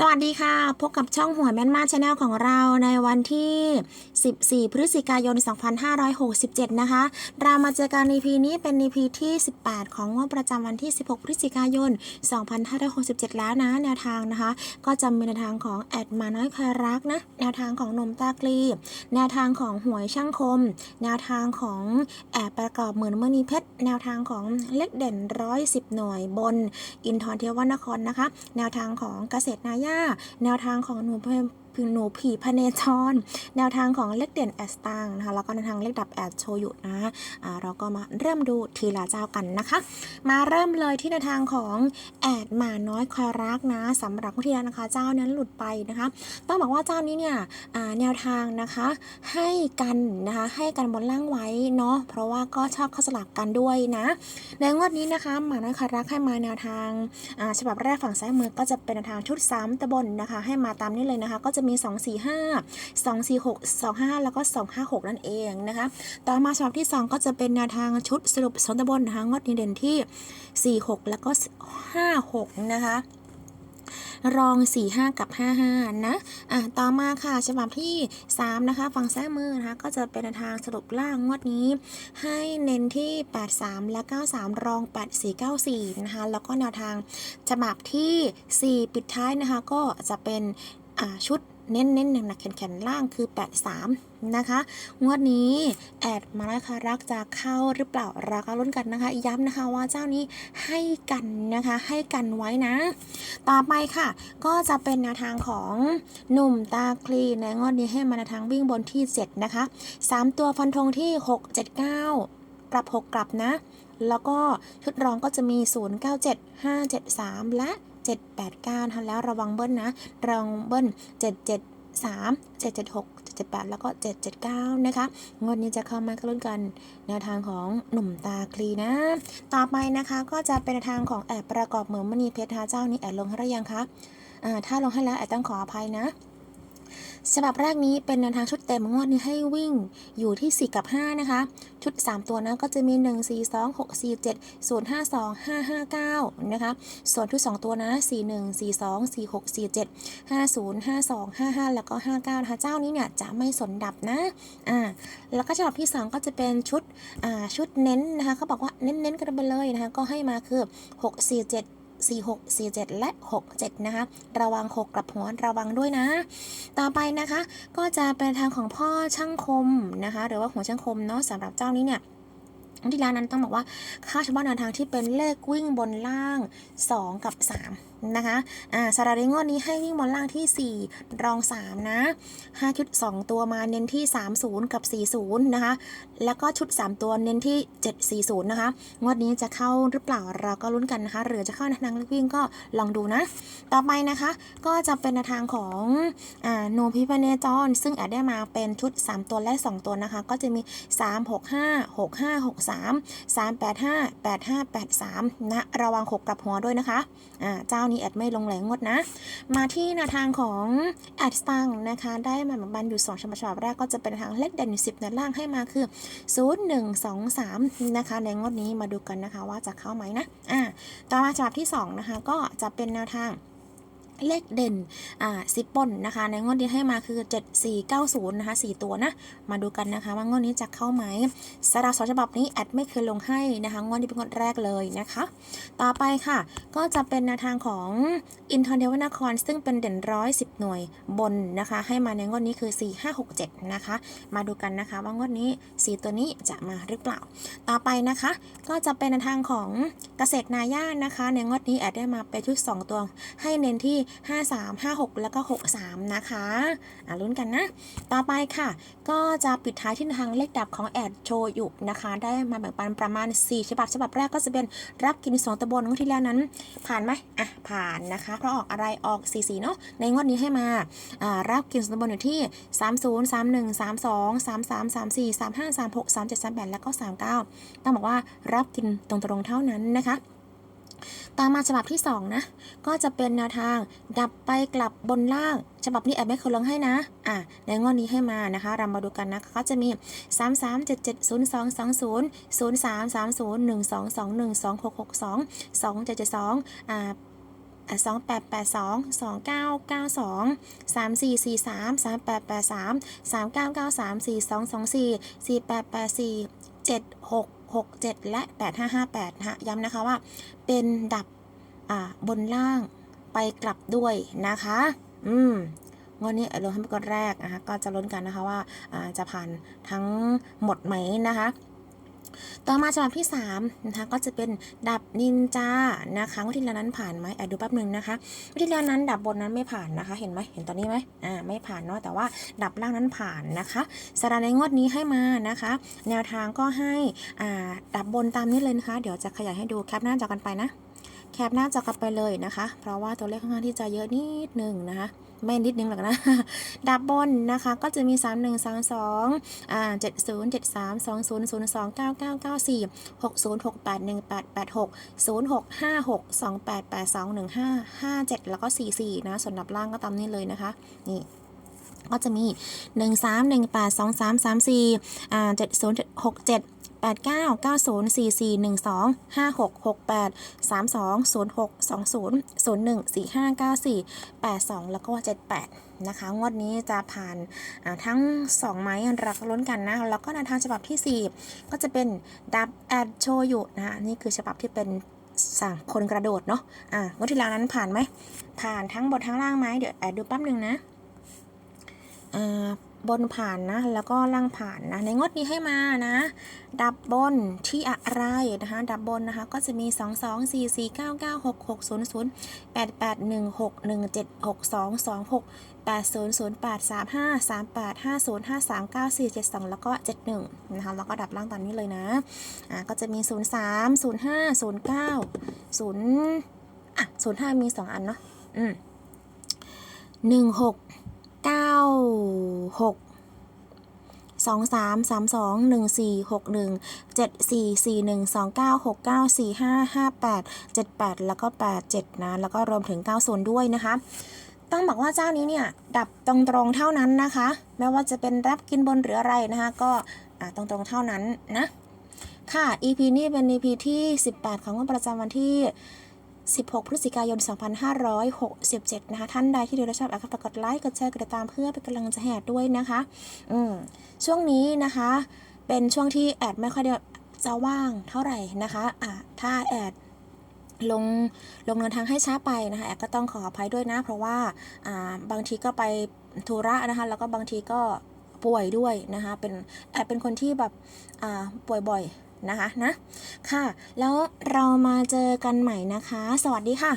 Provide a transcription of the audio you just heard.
สวัสดีค่ะ พบกับช่องหัวแม่นมาชาแนลของเราในวันที่ 14 พฤศจิกายน 2567 นะคะ เรามาเจอกัน EP นี้เป็น EP ที่ 18 ของงวดประจำวันที่ 16 พฤศจิกายน 2567 แล้วนะ แนวทางนะคะ ก็จะมีแนวทางของแอดมาน้อยคอยรักนะ แนวทางของนมตากลี แนวทางของหวยช่างคม แนวทางของแอบประกอบเหมือนเมณีเพชร แนวทางของเลขเด่นร้อยสิบหน่วยบน อินทรเทวนครนะคะ แนวทางของเกษตรนายา แนวทางของหนู เพหนูผีพเนจร แนวทางของเลขเด่นแอสตังนะคะแล้วก็แนวทางเลขดับแอดโชยุนะอ่าเราก็มาเริ่มดูทีละเจ้ากันนะคะ มาเริ่มเลยที่แนวทางของแอดหมาน้อยคอยรักนะสำหรับผู้ที่แล้วนะคะ เจ้านั้นหลุดไปนะคะ ต้องบอกว่าเจ้านี้เนี่ยอ่าแนวทางนะคะให้กันนะคะให้กันบนล่างไว้เนาะเพราะว่าก็ชอบเข้าสลับกันด้วยนะ ในงวดนี้นะคะหมาน้อยคอยรักให้มาแนวทางฉบับแรกฝั่งซ้ายมือก็จะเป็นแนวทางชุด3ตะบนนะคะ ให้มาตามนี้เลยนะคะ ก็จะมีมี 2 4 5 2 4 6 2 5 แล้วก็ 2 5 6 นั่นเองนะคะ ต่อมาฉบับที่ 2 ก็จะเป็นแนวทางชุดสรุปสองตะบนนะคะงวดนี้เด่นที่ 4 6 แล้วก็ 5 6 นะคะรอง 4 5 กับ 5 5 นะ อะ ต่อมาค่ะ ฉบับที่ 3 นะคะ ฝั่งซ้ายมือนะคะ ก็จะเป็นแนวทางสรุปล่างงวดนี้ ให้เน้นที่ 83 และ 93 รอง 84 94 นะคะ แล้วก็แนวทางฉบับที่ 4 ปิดท้ายนะคะ ก็จะเป็น ชุดเน้นเน้นหนักหนักๆแข็งๆล่างคือ 83 นะคะ งวดนี้แอดมาแล้วค่ะรักจะเข้าหรือเปล่าราก็ลุ้นกันนะคะ ย้ำนะคะว่าเจ้านี้ให้กันนะคะให้กันไว้นะ ต่อไปค่ะ ก็จะเป็นแนวทางของหนุ่มตาคลีในงวดนี้ให้มาในวทางวิ่งบนที่ 7 นะคะ 3 ตัวฟันธงที่ 6 7 9ปรับ 6 กลับนะ แล้วก็ชุดรองก็จะมี 0 9 7 5 7 3 และ 789ทันแล้วระวังเบิ้ลนะรองเบิ้ล773 776 778 แล้วก็ 779 นะคะ งวดนี้จะเข้ามากรุ่นกัน แนวทางของหนุ่มตาคลีนะ ต่อไปนะคะก็จะเป็นทางของแอบประกอบเหมือนมณีเพชรทาเจ้านี้แอบลงให้หรือยังคะ อ่า ถ้าลงให้แล้วแอบต้องขออภัยนะ ฉบับแรกนี้เป็นแนวทางชุดเต็มงวดนี้ให้วิ่งอยู่ที่ 4 กับ 5 นะคะ ชุด 3 ตัวนะก็จะมี 1 4 2 6 4 7 0 5 2 5 5 9 นะคะ ส่วนชุด 2 ตัวนะ 4 1 4 2 4 6 4 7 5 0 5 2 5 5 แล้วก็ 59 นะคะเจ้านี้เนี่ยจะไม่สนดับนะอ่าแล้วก็ฉบับที่ 2 ก็จะเป็นชุดอ่าชุดเน้นนะคะเขาบอกว่าเน้นๆกันไปเลยนะคะก็ให้มาคือ 6 4 7 46 47 และ 67 นะคะ ระวัง6กลับหัวระวังด้วยนะ ต่อไปนะคะ ก็จะเป็นทางของพ่อช่างคมนะคะ หรือว่าหัวช่างคมเนาะสำหรับเจ้านี้เนี่ยที่ร้านนั้นต้องบอกว่าค่าเฉพาะแนวทางที่เป็นเลขวิ่งบนล่าง 2 กับ 3 นะคะอ่าสาราริงวดนี้ให้วิ่งบนล่างที่ 4 รอง 3 นะ5ชุด 2 ตัวมาเน้นที่ 30 กับ 40 นะคะ แล้วก็ชุด 3 ตัวเน้นที่ 740 นะคะ งวดนี้จะเข้าหรือเปล่าเราก็ลุ้นกันนะคะ หรือจะเข้าในทางเลขวิ่งก็ลองดูนะ ต่อไปนะคะ ก็จะเป็นแนวทางของอ่าโนพิพเนจรซึ่งอาจได้มาเป็นชุด 3 ตัวและ 2 ตัวนะคะ ก็จะมี 3 6 5 6 5 6 3 3 8 5 8 5 8 3 นะ ระวัง6กลับหัวด้วยนะคะอ่าเจ้านี้แอดไม่ลงแรงงดนะ มาที่แนวทางของแอดสตังนะคะ ได้มาแบบบันอยู่2ฉบับฉบับแรกก็จะเป็นทางเลขเด่น10ในล่างให้มาคือ 0 1 2 3 นะคะ ในงวดนี้มาดูกันนะคะว่าจะเข้าไหมนะอ่าต่อมาฉบับที่ 2 นะคะ ก็จะเป็นแนวทาง เลขเด่นอ่าซิปปนนะคะ ในงวดนี้ให้มาคือ 7490 นะคะ 4 ตัวนะ มาดูกันนะคะ ว่างวดนี้จะเข้าไหมสำหรับสองฉบับนี้แอดไม่เคยลงให้นะคะงวดนี้เป็นงวดแรกเลยนะคะ ต่อไปค่ะ ก็จะเป็นแนวทางของอินทรเทวนคร ซึ่งเป็นเด่นร้อยสิบหน่วยบนนะคะ ให้มาในงวดนี้คือ 4 5 6 7 นะคะ มาดูกันนะคะ ว่างวดนี้ 4 ตัวนี้จะมาหรือเปล่า ต่อไปนะคะ ก็จะเป็นแนวทางของเกษตรนาย่านะคะ ในงวดนี้แอดได้มาเป็นชุด 2 ตัว ให้เน้นที่53 56 แล้วก็ 63 นะคะอะลุ้นกันนะ ต่อไปค่ะ ก็จะปิดท้ายที่ทางเลขดับของแอดโชยุนะคะ ได้มาแบ่งปันประมาณ 4 ฉบับ ฉบับแรกก็จะเป็นรับกิน2ตะบนงวดที่แล้วนั้น ผ่านไหมอะผ่านนะคะ เพราะออกอะไรออก4 4เนาะในงวดนี้ให้มาอ่ารับกินสองตะบนอยู่ที่ 30 31 32 33 34 35 36 37 38 แล้วก็ 39 ต้องบอกว่ารับกินตรงๆเท่านั้นนะคะ ตามมาฉบับที่ 2 นะ ก็จะเป็นแนวทาง ดับไปกลับบนล่าง ฉบับนี้แอบไม่เคยลงให้นะ อะในงวดนี้ให้มานะคะ เรามาดูกันนะคะก็จะมี 3 3 7 7 0 2 2 0 0 3 3 0 1 2 2 1 2 6 6 2 2 7 7 2 อ่าสองแปดแป 6 7 และ 8 5 5 8นะย้ำนะคะว่า เป็นดับอ่าบนล่างไปกลับด้วยนะคะ อืมงวดนี้ลงให้เป็นก้อนแรกนะคะ ก็จะลุ้นกันนะคะว่าจะผ่านทั้งหมดไหมนะคะ ต่อมาฉบับที่3นะคะก็จะเป็นดับนินจานะคะวิธีแล้วนั้นผ่านไหมแอบดูแป๊บหนึ่งนะคะวิธีแล้วนั้นดับบนนั้นไม่ผ่านนะคะ เห็นไหมเห็นตอนนี้ไหมอ่าไม่ผ่านเนาะแต่ว่าดับล่างนั้นผ่านนะคะสำหรับในงวดนี้ให้มานะคะ แนวทางก็ให้อ่าดับบนตามนี้เลยนะคะ เดี๋ยวจะขยายให้ดูแคปหน้าจอกันไปนะ แคปหน้าจอกันไปเลยนะคะ เพราะว่าตัวเลขค่อนข้างที่จะเยอะนิดนึงนะคะ ไม่นิดนึงหรอกนะ ดับบนนะคะ ก็จะมี 3 1 3 2อ่า7 0 7 3 2 0 0 2 9 9 9 4 6 0 6 8 1 8 8 6 0 6 5 6 2 8 8 2 1 5 5 7 แล้วก็ 4 4 นะส่วนดับล่างก็ตามนี้เลยนะคะ นี่ก็จะมี 1 3 1 8 2 3 3 4อ่า7 0 6 7 8 9 9 0 4 4 1 2 5 6 6 8 3 2 0 6 2 0 0 1 4 5 9 4 8 2 แล้วก็ 78 นะคะ งวดนี้จะผ่านทั้ง 2 ไม้รักล้นกันนะ แล้วก็ในทางฉบับที่ 4 ก็จะเป็นดับแอดโชยุนะคะนี่คือฉบับที่เป็นสั่งคนกระโดดเนาะ อ่างวดที่แล้วนั้นผ่านไหม ผ่านทั้งบนทั้งล่างไหมเดี๋ยวแอดดูแป๊บหนึ่งนะ อ่า บนผ่านนะ แล้วก็ล่างผ่านนะ ในงวดนี้ให้มานะ ดับบนที่อะไรนะคะ ดับบนนะคะ ก็จะมี 2 2 4 4 9 9 6 6 0 0 8 8 1 6 1 7 6 2 2 6 8 0 0 8 3 5 3 8 5 0 5 3 9 4 7 2 แล้วก็ 71 นะคะ แล้วก็ดับล่างตามนี้เลยนะ อ่า ก็จะมี 0 3 0 5 0 9 0อะ0 5 มี 2 อันเนาะ อืม 1 6 เก้าหกสองสามสามสองหนึ่งสี่หกหนึ่งเจ็ดสี่สี่หนึ่งสองเก้าหกเก้าสี่ห้าห้าแปดเจ็ดแปดแล้วก็แปดเจ็ดนะแล้วก็รวมถึงเก้าศูนย์ด้วยนะคะ ต้องบอกว่าเจ้านี้เนี่ย ดับตรงๆเท่านั้นนะคะ ไม่ว่าจะเป็นรับกินบนหรืออะไรนะคะ ก็อ่าตรงๆเท่านั้นนะ ค่ะ EP นี้เป็น EP ที่ 18 ของวันประจำวันที่ 16 พฤศจิกายน 2567 นะคะ ท่านใดที่ดูและชอบอาฝากกดไลค์ กดแชร์ กดติดตามเพื่อเป็นกำลังใจให้แอดด้วยนะคะ อืม ช่วงนี้นะคะ เป็นช่วงที่แอดไม่ค่อยจะว่างเท่าไหร่นะคะ อะ ถ้าแอดลงลงเดินทางให้ช้าไปนะคะแอดก็ต้องขออภัยด้วยนะ เพราะว่าอ่าบางทีก็ไปธุระนะคะ แล้วก็บางทีก็ป่วยด้วยนะคะ เป็นแอดเป็นคนที่แบบอ่าป่วยบ่อย นะคะนะ ค่ะ แล้วเรามาเจอกันใหม่นะคะ สวัสดีค่ะ